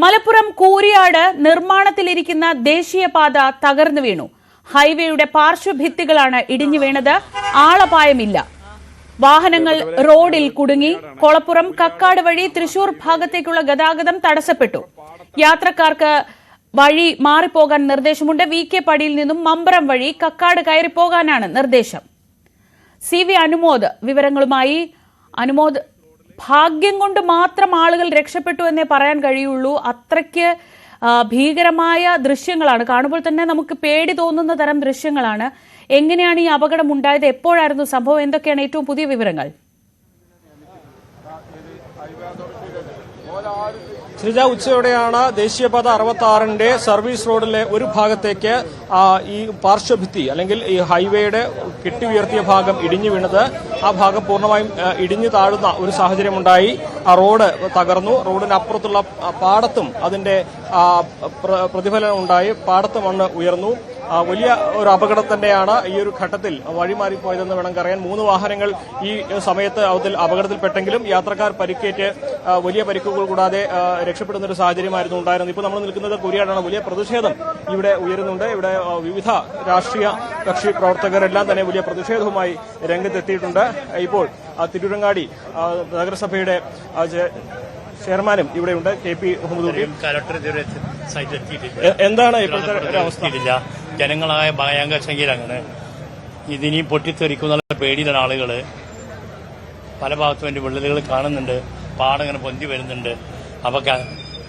മലപ്പുറം കൂരിയാട് നിർമ്മാണത്തിലിരിക്കുന്ന ദേശീയപാത തകർന്നു വീണു. ഹൈവേയുടെ പാർശ്വഭിത്തികളാണ് ഇടിഞ്ഞു വീണത്. ആളപായമില്ല. വാഹനങ്ങൾ റോഡിൽ കുടുങ്ങി. കൊളപ്പുറം കക്കാട് വഴി തൃശൂർ ഭാഗത്തേക്കുള്ള ഗതാഗതം തടസ്സപ്പെട്ടു. യാത്രക്കാർക്ക് വഴി മാറിപ്പോകാൻ നിർദ്ദേശമുണ്ട്. വി കെ പടിയിൽ നിന്നും മമ്പറം വഴി കക്കാട് കയറിപ്പോകാനാണ് നിർദ്ദേശം. സി വി അനുമോദ് വിവരങ്ങളുമായി അനുമോദ് ഭാഗ്യം കൊണ്ട് മാത്രം ആളുകൾ രക്ഷപ്പെട്ടു എന്നേ പറയാൻ കഴിയുള്ളൂ. അത്രയ്ക്ക് ഭീകരമായ ദൃശ്യങ്ങളാണ്. കാണുമ്പോൾ തന്നെ നമുക്ക് പേടി തോന്നുന്ന തരം ദൃശ്യങ്ങളാണ്. എങ്ങനെയാണ് ഈ അപകടം ഉണ്ടായത്? എപ്പോഴായിരുന്നു സംഭവം? എന്തൊക്കെയാണ് ഏറ്റവും പുതിയ വിവരങ്ങൾ? ശ്രീജ ഉച്ചയോടെയാണ് ദേശീയപാത അറുപത്തി ആറിന്റെ സർവീസ് റോഡിലെ ഒരു ഭാഗത്തേക്ക് ഈ പാർശ്വഭിത്തി അല്ലെങ്കിൽ ഈ ഹൈവേയുടെ കെട്ടി ഉയർത്തിയ ഭാഗം ഇടിഞ്ഞു വീണത്. ആ ഭാഗം പൂർണമായും ഇടിഞ്ഞു താഴുന്ന ഒരു സാഹചര്യമുണ്ടായി. ആ റോഡ് തകർന്നു. റോഡിനപ്പുറത്തുള്ള പാടത്തും അതിന്റെ പ്രതിഫലനം ഉണ്ടായി. പാടത്ത് മണ്ണ് ഉയർന്നു. വലിയ ഒരു അപകടം തന്നെയാണ് ഈ ഒരു ഘട്ടത്തിൽ വഴിമാറിപ്പോയതെന്ന് വേണം പറയാൻ മൂന്ന് വാഹനങ്ങൾ ഈ സമയത്ത് അതിൽ അപകടത്തിൽപ്പെട്ടെങ്കിലും യാത്രക്കാർ പരിക്കേറ്റ് വലിയ പരിക്കുകൾ കൂടാതെ രക്ഷപ്പെടുന്ന ഒരു സാഹചര്യമായിരുന്നു ഉണ്ടായിരുന്നത്. ഇപ്പോൾ നമ്മൾ നിൽക്കുന്നത് കുരിയാടാണ് വലിയ പ്രതിഷേധം ഇവിടെ ഉയരുന്നുണ്ട്. ഇവിടെ വിവിധ രാഷ്ട്രീയ കക്ഷി പ്രവർത്തകരെല്ലാം തന്നെ വലിയ പ്രതിഷേധവുമായി രംഗത്തെത്തിയിട്ടുണ്ട്. ഇപ്പോൾ തിരുവിടങ്ങാടി നഗരസഭയുടെ ചെയർമാനും ഇവിടെയുണ്ട് കെ പി മുഹമ്മദ് എന്താണ് ഇപ്പോഴത്തെ ജനങ്ങളായ ഭയങ്കര സംഖ്യയിലാണ് ഇതിനി പൊട്ടിത്തെറിക്കുന്ന പേടിയിലാണ് ആളുകൾ പല ഭാഗത്തും എന്റെ വിള്ളലുകൾ കാണുന്നുണ്ട്. പാടങ്ങനെ പൊന്തി വരുന്നുണ്ട്. അപ്പൊ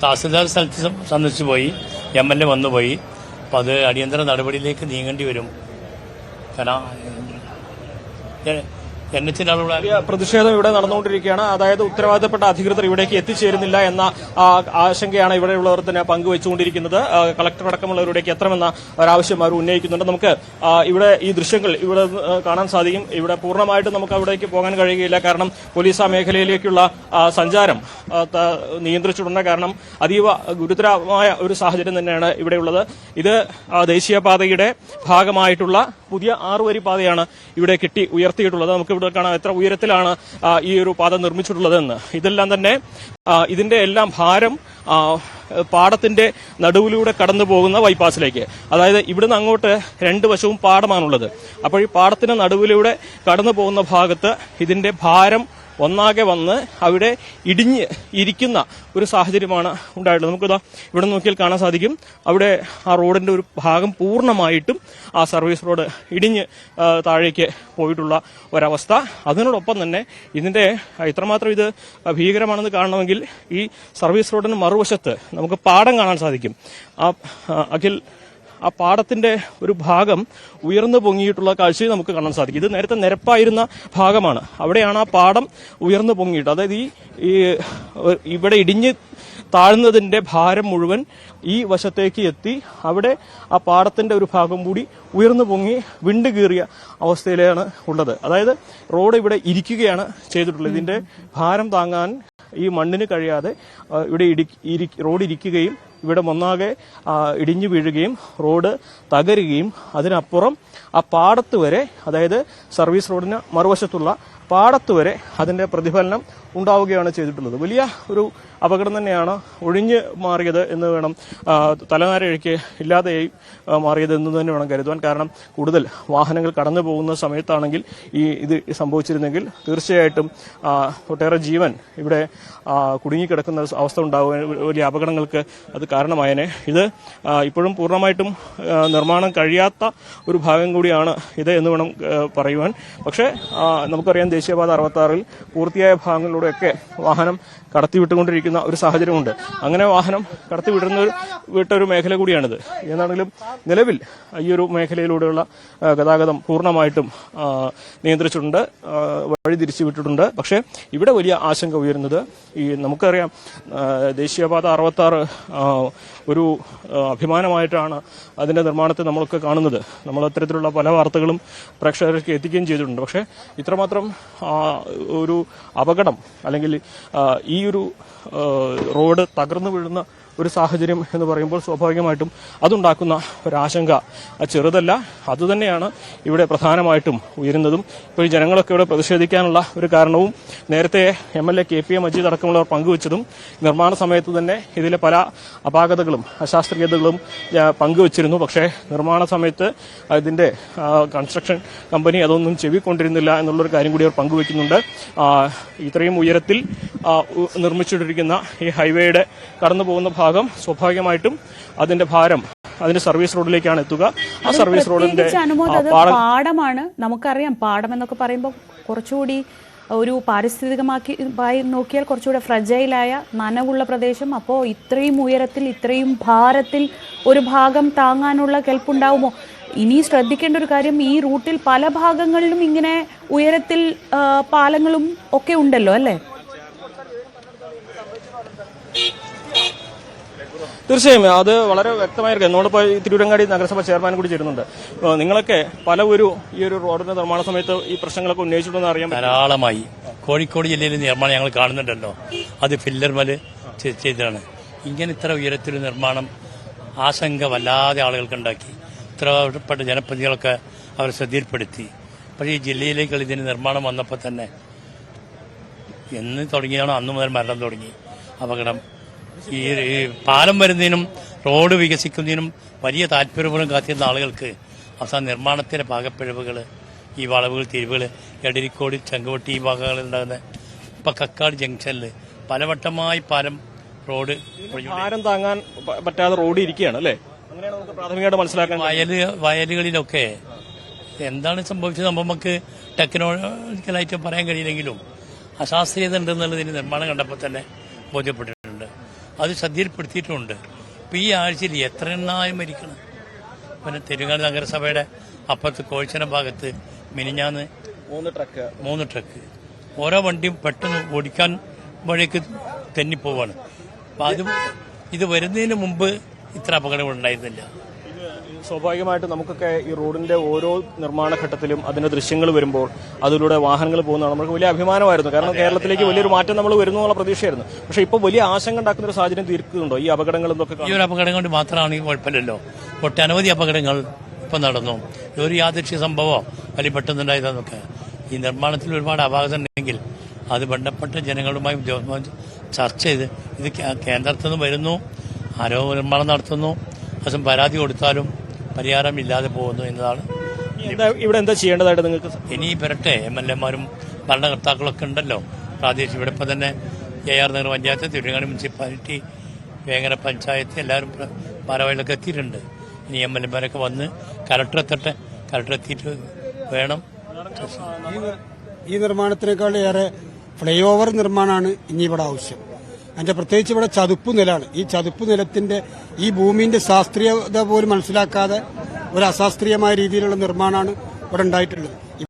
തഹസിൽദാർ സ്ഥലത്ത് സന്ദർശിച്ചു പോയി. എം എൽ എ വന്നുപോയി അപ്പൊ അത് അടിയന്തര നടപടിയിലേക്ക് നീങ്ങേണ്ടി വരും. കാരണം പ്രതിഷേധം ഇവിടെ നടന്നുകൊണ്ടിരിക്കുകയാണ്. അതായത് ഉത്തരവാദിത്തപ്പെട്ട അധികൃതർ ഇവിടേക്ക് എത്തിച്ചേരുന്നില്ല എന്ന ആശങ്കയാണ് ഇവിടെയുള്ളവർ തന്നെ പങ്കുവച്ചുകൊണ്ടിരിക്കുന്നത്. കളക്ടർ അടക്കമുള്ളവരിലേക്ക് എത്തണമെന്ന ഒരാവശ്യം അവർ ഉന്നയിക്കുന്നുണ്ട്. നമുക്ക് ഇവിടെ ഈ ദൃശ്യങ്ങൾ ഇവിടെ കാണാൻ സാധിക്കും. ഇവിടെ പൂർണമായിട്ടും നമുക്ക് അവിടേക്ക് പോകാൻ കഴിയുകയില്ല. കാരണം പോലീസ് ആ മേഖലയിലേക്കുള്ള സഞ്ചാരം നിയന്ത്രിച്ചിട്ടുണ്ട്. കാരണം അതീവ ഗുരുതരമായ ഒരു സാഹചര്യം തന്നെയാണ് ഇവിടെയുള്ളത്. ഇത് ദേശീയപാതയുടെ ഭാഗമായിട്ടുള്ള പുതിയ ആറുവരി പാതയാണ് ഇവിടെ കെട്ടി ഉയർത്തിയിട്ടുള്ളത്. നമുക്ക് കാണാം എത്ര ഉയരത്തിലാണ് ഈ ഒരു പാത നിർമ്മിച്ചിട്ടുള്ളതെന്ന്. ഇതെല്ലാം തന്നെ ഇതിന്റെ എല്ലാം ഭാരം പാടത്തിന്റെ നടുവിലൂടെ കടന്നു പോകുന്ന ബൈപ്പാസിലേക്ക് അതായത് ഇവിടുന്ന് അങ്ങോട്ട് രണ്ട് വശവും പാടമാണുള്ളത്. അപ്പോൾ ഈ പാടത്തിന്റെ നടുവിലൂടെ കടന്നു പോകുന്ന ഭാഗത്ത് ഇതിന്റെ ഭാരം ഒന്നാകെ വന്ന് അവിടെ ഇടിഞ്ഞ് ഇരിക്കുന്ന ഒരു സാഹചര്യമാണ് ഉണ്ടായിട്ടുള്ളത്. നമുക്കിതാ ഇവിടെ നോക്കിയാൽ കാണാൻ സാധിക്കും. അവിടെ ആ റോഡിന്റെ ഒരു ഭാഗം പൂർണമായിട്ടും ആ സർവീസ് റോഡ് ഇടിഞ്ഞ് താഴേക്ക് പോയിട്ടുള്ള ഒരവസ്ഥ. അതിനോടൊപ്പം തന്നെ ഇതിന്റെ ഇത്രമാത്രം ഇത് ഭീകരമാണെന്ന് കാണണമെങ്കിൽ ഈ സർവീസ് റോഡിന് മറുവശത്ത് നമുക്ക് പാടം കാണാൻ സാധിക്കും. ആ അഖിൽ ആ പാടത്തിന്റെ ഒരു ഭാഗം ഉയർന്നു പൊങ്ങിയിട്ടുള്ള കാഴ്ചയും നമുക്ക് കാണാൻ സാധിക്കും. ഇത് നേരത്തെ നിരപ്പായിരുന്ന ഭാഗമാണ്. അവിടെയാണ് ആ പാടം ഉയർന്നു പൊങ്ങിയിട്ട്. അതായത് ഈ ഇവിടെ ഇടിഞ്ഞ് താഴ്ന്നതിന്റെ ഭാരം മുഴുവൻ ഈ വശത്തേക്ക് എത്തി അവിടെ ആ പാടത്തിന്റെ ഒരു ഭാഗം കൂടി ഉയർന്നു പൊങ്ങി വിണ്ട് കീറിയ അവസ്ഥയിലാണ് ഉള്ളത്. അതായത് റോഡ് ഇവിടെ ഇരിക്കുകയാണ് ചെയ്തിട്ടുള്ളത്. ഇതിന്റെ ഭാരം താങ്ങാൻ ഈ മണ്ണിന് കഴിയാതെ ഇവിടെ ഇടി- റോഡ് ഇരിക്കുകയും ഇവിടെ ഒന്നാകെ ഇടിഞ്ഞു വീഴുകയും റോഡ് തകരുകയും അതിനപ്പുറം ആ പാടത്ത് വരെ അതായത് സർവീസ് റോഡിന് മറുവശത്തുള്ള പാടത്ത് വരെ അതിന്റെ പ്രതിഫലനം ഉണ്ടാവുകയാണ് ചെയ്തിട്ടുള്ളത്. വലിയ ഒരു അപകടം തന്നെയാണ് ഒഴിഞ്ഞ് മാറിയത് എന്ന് വേണം തലനാരഴിക്ക് ഇല്ലാതെയായി മാറിയത് എന്ന് തന്നെ വേണം കരുതുവാൻ. കാരണം കൂടുതൽ വാഹനങ്ങൾ കടന്നു പോകുന്ന സമയത്താണെങ്കിൽ ഈ ഇത് സംഭവിച്ചിരുന്നെങ്കിൽ തീർച്ചയായിട്ടും ഒട്ടേറെ ജീവൻ ഇവിടെ കുടുങ്ങിക്കിടക്കുന്ന അവസ്ഥ ഉണ്ടാവുക വലിയ അപകടങ്ങൾക്ക് അത് കാരണമായേനെ. ഇത് ഇപ്പോഴും പൂർണമായിട്ടും നിർമ്മാണം കഴിയാത്ത ഒരു ഭാഗം കൂടിയാണ് ഇത് എന്ന് വേണം പറയുവാൻ. പക്ഷേ നമുക്കറിയാം ദേശീയപാത അറുപത്തി ആറിൽ പൂർത്തിയായ ഭാഗങ്ങളിലൂടെയൊക്കെ വാഹനം കടത്തിവിട്ടുകൊണ്ടിരിക്കുന്ന ഒരു സാഹചര്യമുണ്ട്. അങ്ങനെ വാഹനം കടത്തിവിടുന്ന വിട്ട ഒരു മേഖല കൂടിയാണിത്. എന്നാണെങ്കിലും നിലവിൽ ഈ ഒരു മേഖലയിലൂടെയുള്ള ഗതാഗതം പൂർണമായിട്ടും നിയന്ത്രിച്ചിട്ടുണ്ട് വഴി തിരിച്ചുവിട്ടിട്ടുണ്ട് പക്ഷേ ഇവിടെ വലിയ ആശങ്ക ഉയരുന്നത് ഈ നമുക്കറിയാം ദേശീയപാത അറുപത്താറ് ഒരു അഭിമാനമായിട്ടാണ് അതിന്റെ നിർമ്മാണത്തെ നമ്മളൊക്കെ കാണുന്നത്. നമ്മൾ അത്തരത്തിലുള്ള പല വാർത്തകളും പ്രേക്ഷകർക്ക് എത്തിക്കുകയും ചെയ്തിട്ടുണ്ട്. പക്ഷേ ഇത്രമാത്രം ഒരു അപകടം അല്ലെങ്കിൽ ഈ ഒരു റോഡ് തകർന്നു വീഴുന്ന ഒരു സാഹചര്യം എന്ന് പറയുമ്പോൾ സ്വാഭാവികമായിട്ടും അതുണ്ടാക്കുന്ന ഒരാശങ്ക ചെറുതല്ല. അതുതന്നെയാണ് ഇവിടെ പ്രധാനമായിട്ടും ഉയരുന്നതും. ഇപ്പോൾ ഈ ജനങ്ങളൊക്കെ ഇവിടെ പ്രതിഷേധിക്കാനുള്ള ഒരു കാരണവും നേരത്തെ M L A K P A Majeed അടക്കമുള്ളവർ പങ്കുവച്ചതും നിർമ്മാണ സമയത്ത് തന്നെ ഇതിലെ പല അപാകതകളും അശാസ്ത്രീയതകളും പങ്കുവച്ചിരുന്നു. പക്ഷേ നിർമ്മാണ സമയത്ത് ഇതിന്റെ കൺസ്ട്രക്ഷൻ കമ്പനി അതൊന്നും ചെവിക്കൊണ്ടിരുന്നില്ല എന്നുള്ളൊരു കാര്യം കൂടി അവർ പങ്കുവെക്കുന്നുണ്ട് ഇത്രയും ഉയരത്തിൽ നിർമ്മിച്ചിട്ടിരിക്കുന്ന ഈ ഹൈവേയുടെ കടന്നു പോകുന്ന ഭാഗം സ്വാഭാവികമായിട്ടും അതിന്റെ ഭാരം അതിന്റെ സർവീസ് റോഡിലേക്കാണ് എത്തുക. ആ സർവീസ് റോഡിന്റെ പാടമാണ്. നമുക്കറിയാം പാടം എന്നൊക്കെ പറയുമ്പോൾ കുറച്ചുകൂടി ഒരു പാരിസ്ഥിതികമാക്കി നോക്കിയാൽ കുറച്ചുകൂടെ ഫ്രജൈലായ നനവുള്ള പ്രദേശം. അപ്പോൾ ഇത്രയും ഉയരത്തിൽ ഇത്രയും ഭാരത്തിൽ ഒരു ഭാഗം താങ്ങാനുള്ള കെൽപ്പുണ്ടാവുമോ? ഇനി ശ്രദ്ധിക്കേണ്ട ഒരു കാര്യം ഈ റൂട്ടിൽ പല ഭാഗങ്ങളിലും ഇങ്ങനെ ഉയരത്തിൽ പാലങ്ങളും ഒക്കെ ഉണ്ടല്ലോ അല്ലേ? തീർച്ചയായും അത് വളരെ വ്യക്തമായിരിക്കും നമ്മളിപ്പോൾ ഈ തിരൂരങ്ങാടി നഗരസഭ ചെയർമാൻ കൂടി ചേരുന്നുണ്ട്. നിങ്ങളൊക്കെ പല ഒരു ഈ ഒരു റോഡിന്റെ നിർമ്മാണ സമയത്ത് ഈ പ്രശ്നങ്ങളൊക്കെ ഉന്നയിച്ചിട്ടുണ്ടെന്ന് അറിയാം ധാരാളമായി. കോഴിക്കോട് ജില്ലയിൽ നിർമ്മാണം ഞങ്ങൾ കാണുന്നുണ്ടല്ലോ. അത് ഫില്ലർ മൽ ചെയ്തതാണ്. ഇങ്ങനെ ഇത്ര ഉയരത്തിൽ നിർമ്മാണം ആശങ്ക വല്ലാതെ ആളുകൾക്കുണ്ടാക്കി ഉത്തരവാദപ്പെട്ട ജനപ്രതികളൊക്കെ അവർ ശ്രദ്ധയിൽപ്പെടുത്തി. പക്ഷേ ഈ ജില്ലയിലേക്ക് ഇതിന് നിർമ്മാണം വന്നപ്പോൾ തന്നെ എന്ന് തുടങ്ങിയാണോ അന്ന് മുതൽ മരണം തുടങ്ങി. അപകടം ഈ പാലം വരുന്നതിനും റോഡ് വികസിക്കുന്നതിനും വലിയ താല്പര്യപൂർവം കാത്തിരുന്ന ആളുകൾക്ക് അവസാന നിർമ്മാണത്തിലെ പാകപ്പിഴവുകൾ ഈ വളവുകൾ തിരിവുകൾ എടരിക്കോട് ചങ്കുവട്ടി ഈ ഭാഗങ്ങളിൽ ഉണ്ടാകുന്ന ഇപ്പം കക്കാട് ജംഗ്ഷനിൽ പലവട്ടമായി പാലം റോഡ്. ഭാരം താങ്ങാൻ പറ്റാതെ റോഡ് ഇരിക്കുകയാണ് അല്ലേ? അങ്ങനെയാണ് നമുക്ക് പ്രാഥമികമായിട്ട് മനസ്സിലാക്കാൻ വയൽ വയലുകളിലൊക്കെ എന്താണ് സംഭവിച്ചത്? നമുക്ക് ടെക്നോളജിക്കലായിട്ട് പറയാൻ കഴിയില്ലെങ്കിലും അശാസ്ത്രീയത ഉണ്ടെന്നുള്ളതിന് നിർമ്മാണം കണ്ടപ്പോൾ തന്നെ ബോധ്യപ്പെട്ടിട്ടുണ്ട് അത് ശ്രദ്ധയിൽപ്പെടുത്തിയിട്ടുണ്ട്. ഇപ്പം ഈ ആഴ്ചയിൽ എത്ര എണ്ണായും മരിക്കണം? പിന്നെ തെരുങ്ങാട് നഗരസഭയുടെ അപ്പുറത്ത് കോഴിച്ചന ഭാഗത്ത് മിനിഞ്ഞാന്ന് മൂന്ന് ട്രക്ക്. മൂന്ന് ട്രക്ക്. ഓരോ വണ്ടിയും പെട്ടെന്ന് ഓടിക്കാൻ വഴിക്ക് തെന്നിപ്പോവാണ്. അപ്പം അത് ഇത് വരുന്നതിന് മുമ്പ് ഇത്ര അപകടങ്ങൾ ഉണ്ടായിരുന്നില്ല. സ്വാഭാവികമായിട്ട് നമുക്കൊക്കെ ഈ റോഡിന്റെ ഓരോ നിർമ്മാണ ഘട്ടത്തിലും അതിന്റെ ദൃശ്യങ്ങൾ വരുമ്പോൾ അതിലൂടെ വാഹനങ്ങൾ പോകുന്നതാണ് നമുക്ക് വലിയ അഭിമാനമായിരുന്നു. കാരണം കേരളത്തിലേക്ക് വലിയൊരു മാറ്റം നമ്മൾ വരുന്നു എന്നുള്ള പ്രതീക്ഷയായിരുന്നു. പക്ഷെ ഇപ്പോൾ വലിയ ആശങ്ക ഉണ്ടാക്കുന്ന ഒരു സാഹചര്യം തീർക്കുന്നുണ്ടോ? ഈ അപകടങ്ങൾ എന്നൊക്കെ ഈ ഒരു അപകടം കൊണ്ട് മാത്രമാണെങ്കിൽ കുഴപ്പമില്ലല്ലോ. ഒട്ടനവധി അപകടങ്ങൾ ഇപ്പം നടന്നു. ഒരു യാദൃശ്യ സംഭവമോ അല്ലെങ്കിൽ പെട്ടെന്നുണ്ടായതെന്നൊക്കെ. ഈ നിർമ്മാണത്തിൽ ഒരുപാട് അപാകത ഉണ്ടെങ്കിൽ അത് ബന്ധപ്പെട്ട ജനങ്ങളുമായി ഉദ്യോഗസ്ഥന്മാർ ചർച്ച ചെയ്ത് ഇത് കേന്ദ്രത്തിൽ നിന്ന് വരുന്നു. ആരോ നിർമ്മാണം നടത്തുന്നു. അതും പരാതി കൊടുത്താലും പരിഹാരമില്ലാതെ പോകുന്നു എന്നതാണ് എന്താ ഇവിടെ എന്താ ചെയ്യേണ്ടതായിട്ട് നിങ്ങൾക്ക് ഇനി വരട്ടെ. എം എൽ എമാരും ഭരണകർത്താക്കളൊക്കെ ഉണ്ടല്ലോ. പ്രാദേശിക ഇവിടെ ഇപ്പം തന്നെ A R Nagar panchayat Thiruvananthapuram municipality Vengara panchayat എല്ലാവരും ഭാരവാഹികളൊക്കെ എത്തിയിട്ടുണ്ട്. ഇനി എം എൽ എമാരൊക്കെ വന്ന് കലക്ടർ എത്തട്ടെ. കലക്ടർ എത്തിയിട്ട് വേണം. ഈ ഈ നിർമ്മാണത്തിനേക്കാൾ ഏറെ ഫ്ലൈ ഓവർ നിർമ്മാണമാണ് ഇനി ഇവിടെ ആവശ്യം. അതിന്റെ പ്രത്യേകിച്ച് ഇവിടെ ചതുപ്പ് നിലാണ് ഈ ചതുപ്പ് നിലത്തിന്റെ ഈ ഭൂമിന്റെ ശാസ്ത്രീയത പോലും മനസ്സിലാക്കാതെ ഒരു അശാസ്ത്രീയമായ രീതിയിലുള്ള നിർമ്മാണമാണ് ഇവിടെ ഉണ്ടായിട്ടുള്ളത്.